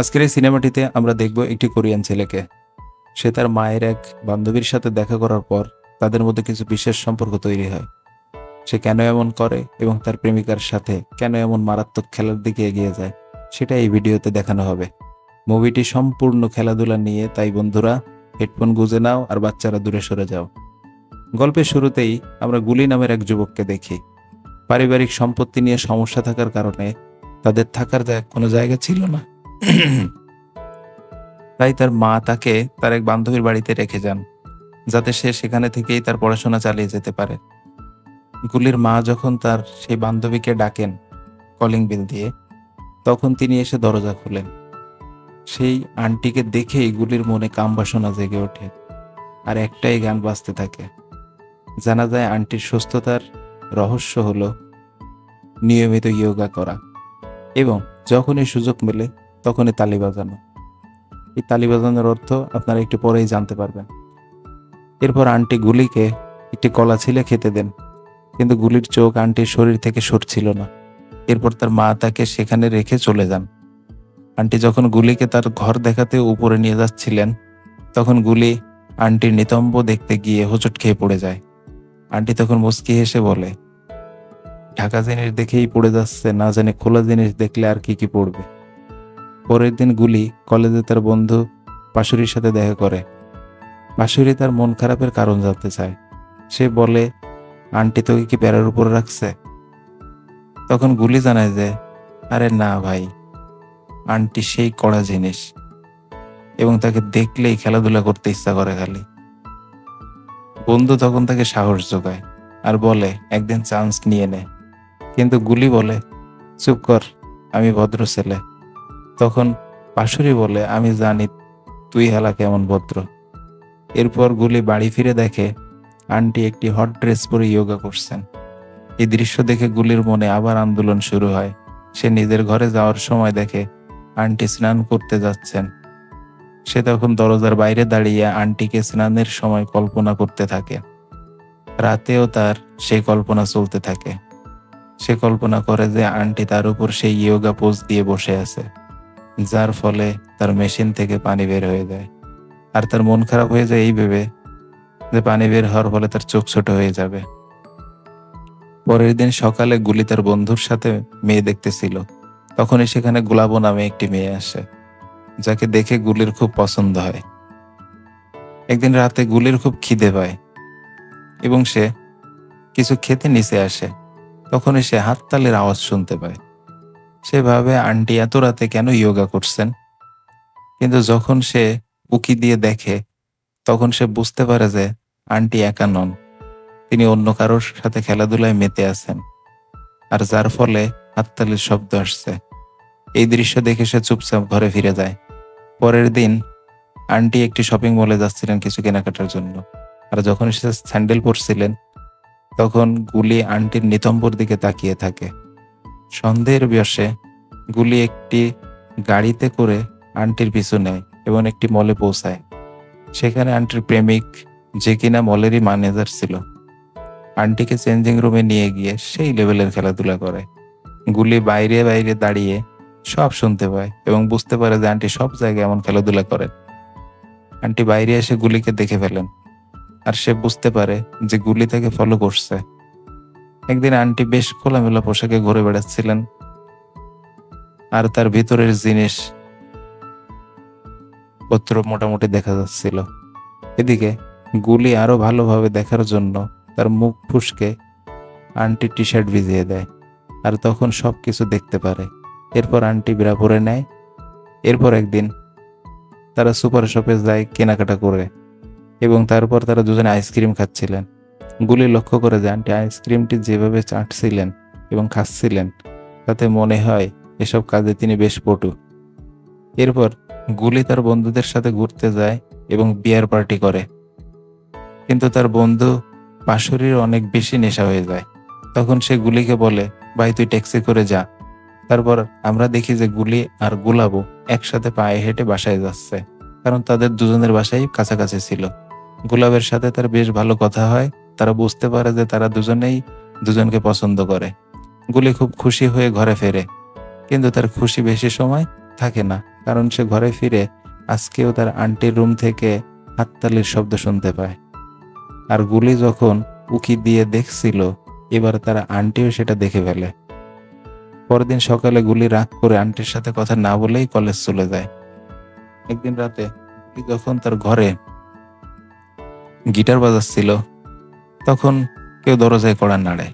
আজকের এই সিনেমাটিতে আমরা দেখব একটি কোরিয়ান ছেলেকে। সে তার মায়ের এক বান্ধবীর সাথে দেখা করার পর তাদের মধ্যে কিছু বিশেষ সম্পর্ক তৈরি হয়। সে কেন এমন করে এবং তার প্রেমিকার সাথে কেন এমন মারাত্মক খেলার দিকে এগিয়ে যায়, সেটা এই ভিডিওতে দেখানো হবে। মুভিটি সম্পূর্ণ খেলাধুলা নিয়ে, তাই বন্ধুরা, হেডফোন গুজে নাও আর বাচ্চারা দূরে সরে যাও। গল্পের শুরুতেই আমরা গুলি নামের এক যুবককে দেখি। পারিবারিক সম্পত্তি নিয়ে সমস্যা থাকার কারণে তাদের থাকার কোনো জায়গা ছিল না। তাই তার মা তাকে তার এক বান্ধবীর বাড়িতে রেখে যান, যাতে সে সেখানে থেকেই তার পড়াশোনা চালিয়ে যেতে পারে। গুলির মা যখন তার সেই বান্ধবীকে ডাকেন কলিং বিল দিয়ে, তখন তিনি এসে দরজা খুলেন। সেই আন্টিকে দেখেই গুলির মনে কামবাসনা জেগে ওঠে আর একটাই গান বাজতে থাকে। জানা যায় আন্টির সুস্থতার রহস্য হলো নিয়মিত ইয়োগা করা এবং যখনই সুযোগ মেলে তখনই তালি বাজানো। এই তালি বাজানোর অর্থ আপনারা একটু পরেই জানতে পারবেন। এরপর আন্টি গুলিকে একটি কলা ছিলে খেতে দেন, কিন্তু গুলির চোখ আন্টির শরীর থেকে সরছিল না। এরপর তার মা তাকে সেখানে রেখে চলে যান। আন্টি যখন গুলিকে তার ঘর দেখাতে উপরে নিয়ে যাচ্ছিলেন, তখন গুলি আন্টির নিতম্ব দেখতে গিয়ে হোঁচট খেয়ে পড়ে যায়। আন্টি তখন মুচকি হেসে বলে, ঢাকা জিনিস দেখেই পড়ে যাচ্ছে, না জানে খোলা জিনিস দেখলে আর কি কি পড়বে? পরের দিন গুলি কলেজে তার বন্ধু পাশুরির সাথে দেখা করে। পাশুরি তার মন খারাপের কারণ জানতে চায়। সে বলে, আন্টি তোকে কি প্যারার উপর রাখছে? তখন গুলি জানায় যে, আরে না ভাই, আন্টি সেই কড়া জিনিস এবং তাকে দেখলেই খেলাধুলা করতে ইচ্ছা করে খালি। বন্ধু তখন তাকে সাহস যোগায় আর বলে, একদিন চান্স নিয়ে নে। কিন্তু গুলি বলে, চুপ কর, আমি ভদ্র ছেলে। তখন পাশুরি বলে, আমি জানি তুই হেলা কেমন ভদ্র। এরপর গুলি বাড়ি ফিরে দেখে আন্টি একটি হট ড্রেস পরে যোগা করছেন। এই দৃশ্য দেখে গুলির মনে আবার আন্দোলন শুরু হয়। সে নিজের ঘরে যাওয়ার সময় দেখে আন্টি স্নান করতে যাচ্ছেন। সে তখন দরজার বাইরে দাঁড়িয়ে আন্টিকে স্নানের সময় কল্পনা করতে থাকে। রাতেও তার সেই কল্পনা চলতে থাকে। সে কল্পনা করে যে আন্টি তার উপর সেই ইয়োগা পোজ দিয়ে বসে আছে। যার ফলে তার মেশিন থেকে পানি বের হয়ে যায়। আর তার মন খারাপ হয়ে যায় এই ভেবে যে পানি বের হওয়ার ফলে তার চোখ ছোট হয়ে যাবে। পরের দিন সকালে গুলি তার বন্ধুর সাথে মেয়ে দেখতেছিল। তখনই সেখানে গোলাবো নামে একটি মেয়ে আসে, যাকে দেখে গুলির খুব পছন্দ হয়। একদিন রাতে গুলির খুব খিদে পায় এবং সে কিছু খেতে নিচে আসে। তখনই সে হাততালির আওয়াজ শুনতে পায়। সে ভাবে আন্টি এত রাতে কেন ইয়োগা করছেন? কিন্তু যখন সে উকি দিয়ে দেখে, তখন সে বুঝতে পারে যে আন্টি একা নন। তিনি অন্য কারোর সাথে খেলাধুলায় মেতে আছেন। আর যার ফলে হাততালির শব্দ আসছে। এই দৃশ্য দেখে সে চুপচাপ ঘরে ফিরে যায়। পরের দিন আন্টি একটি শপিং মলে যাচ্ছিলেন কিছু কেনাকাটার জন্য। আর যখন সে স্যান্ডেল পরছিলেন, তখন গুলি আন্টির নিতম্বর দিকে তাকিয়ে থাকে। সন্দেহের বয়সে গুলি একটি গাড়িতে করে আন্টির পিছু নেয় এবং একটি মলে পৌঁছায়। সেখানে আন্টির প্রেমিক, যে কিনা মলেরই ম্যানেজার ছিল, আন্টিকে চেঞ্জিং রুমে নিয়ে গিয়ে সেই লেভেলের খেলাধুলা করে। গুলি বাইরে বাইরে দাঁড়িয়ে সব শুনতে পায় এবং বুঝতে পারে যে আন্টি সব জায়গায় এমন খেলাধুলা করেন। আন্টি বাইরে এসে গুলিকে দেখে ফেলেন। আর সে বুঝতে পারে যে গুলি তাকে ফলো করছে। একদিন আন্টি বেশ খোলামেলা পোশাকে ঘুরে বেড়াচ্ছিলেন। আর তার ভিতরের জিনিস পত্র মোটামুটি দেখা যাচ্ছিল। এদিকে গুলি আরও ভালোভাবে দেখার জন্য তার মুখ ফুসকে আন্টি টি শার্ট ভিজিয়ে দেয় আর তখন সব কিছু দেখতে পারে। এরপর আন্টি বিড়া পরে নেয়। এরপর একদিন তারা সুপার শপে যায় কেনাকাটা করে এবং তারপর তারা দুজনে আইসক্রিম খাচ্ছিলেন। গুলি লক্ষ্য করে যে আন্টি আইসক্রিমটি যেভাবে চাটছিলেন এবং খাচ্ছিলেন, তাতে মনে হয় এসব কাজে তিনি বেশ পটু। এরপর গুলি তার বন্ধুদের সাথে ঘুরতে যায় এবং বিয়ার পার্টি করে। কিন্তু তার বন্ধু পাশুরির অনেক বেশি নেশা হয়ে যায়। তখন সে গুলিকে বলে, ভাই, তুই ট্যাক্সি করে যা। তারপর আমরা দেখি যে গুলি আর গুলাবো একসাথে পায়ে হেঁটে বাসায় যাচ্ছে, কারণ তাদের দুজনের বাসাই কাছাকাছি ছিল। গোলাপের সাথে তার বেশ ভালো কথা হয় তারা বুঝতে পারে যে তারা দুজনেই দুজনকে পছন্দ করে। গুলি খুব খুশি হয়ে ঘরে ফেরে। কিন্তু তার খুশি বেশি সময় থাকে না, কারণ সে ঘরে ফিরে আজকেও তার আন্টির রুম থেকে হাততালির শব্দ শুনতে পায়। আর গুলি যখন উকি দিয়ে দেখছিল, এবার তার আন্টিও সেটা দেখে ফেলে। পরের দিন সকালে গুলি রাগ করে আন্টির সাথে কথা না বলেই কলেজ চলে যায়। একদিন রাতে যখন তার ঘরে গিটার বাজাচ্ছিল তখন কেউ দরজায় কড়া নাড়ে।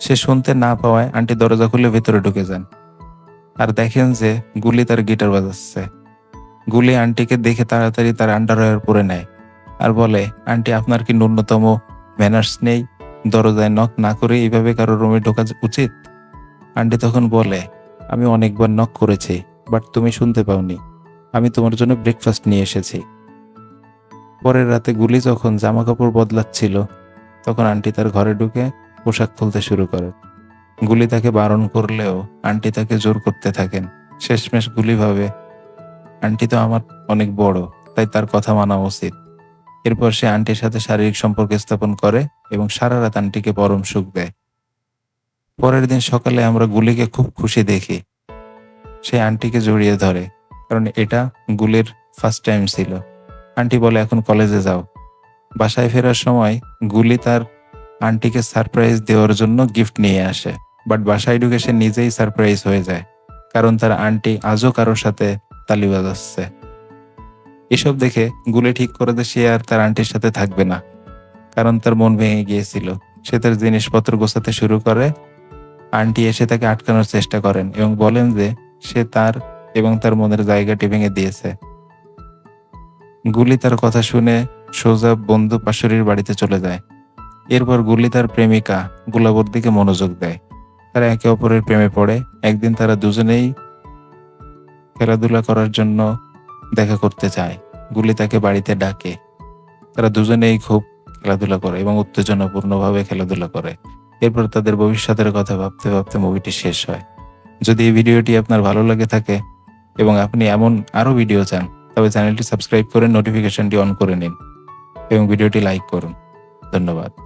সে শুনতে না পাওয়ায় আন্টি দরজা খুলে ভেতরে ঢুকে যান। আর দেখেন যে গুলি তার গিটার বাজাচ্ছে। গুলি আন্টিকে দেখে তাড়াতাড়ি তার আন্ডারওয়্যার পরে নেয় আর বলে, আন্টি, আপনার কি ন্যূনতম ম্যানার্স নেই? দরজায় নক না করে এইভাবে কারও রুমে ঢোকা উচিত? আন্টি তখন বলে, আমি অনেকবার নক করেছি, বাট তুমি শুনতে পাওনি। আমি তোমার জন্য ব্রেকফাস্ট নিয়ে এসেছি। পরের রাতে গুলি যখন জামা কাপড় বদলাচ্ছিল তখন আন্টি তার ঘরে ঢুকে পোশাক খুলতে শুরু করে। গুলি তাকে বারণ করলেও আন্টি তাকে জোর করতে থাকেন। শেষমেশ গুলি ভাবে, আন্টি তো আমার অনেক বড়, তাই তার কথা মানা উচিত। এরপর সে আন্টির সাথে শারীরিক সম্পর্ক স্থাপন করে এবং সারা রাত আন্টিকে পরম সুখ দেয়। পরের দিন সকালে আমরা গুলিকে খুব খুশি দেখি। সে আন্টিকে জড়িয়ে ধরে, কারণ এটা গুলির ফার্স্ট টাইম ছিল। আন্টি বলে, এখন কলেজে যাও। বাসায় ফেরার সময় গুলি তার আন্টিকে সারপ্রাইজ দেওয়ার জন্য গিফট নিয়ে আসে। বাট বাসায় ঢুকে সে নিজেই সারপ্রাইজ হয়ে যায়, কারণ তার আন্টি আজও কারোর সাথে তালি বাজাচ্ছে। এসব দেখে গুলি ঠিক করে যে সে আর তার আন্টির সাথে থাকবে না, কারণ তার মন ভেঙে গিয়েছিল। সে তার জিনিসপত্র গোছাতে শুরু করে, আন্টি এসে তাকে আটকানোর চেষ্টা করেন এবং বলেন যে সে তার এবং তার মনের জায়গাটি ভেঙে দিয়েছে। গুলি তার কথা শুনে সোজা বন্ধু পাশুরির বাড়িতে চলে যায়। এরপর গুলি তার প্রেমিকা গুলাবর দিকে মনোযোগ দেয়। তারা একে অপরের প্রেমে পড়ে। একদিন তারা দুজনেই খেলাধুলা করার জন্য দেখা করতে চায় গুলি তাকে বাড়িতে ডাকে। তারা দুজনেই খুব খেলাধুলা করে এবং উত্তেজনাপূর্ণভাবে খেলাধুলা করে। এরপর তাদের ভবিষ্যতের কথা ভাবতে ভাবতে মুভিটি শেষ হয়। যদি এই ভিডিওটি আপনার ভালো লাগে থাকে এবং আপনি এমন আরও ভিডিও চান, তবে চ্যানেলটি সাবস্ক্রাইব করে নোটিফিকেশনটি অন করে নিন। এবং ভিডিওটি লাইক করুন। ধন্যবাদ।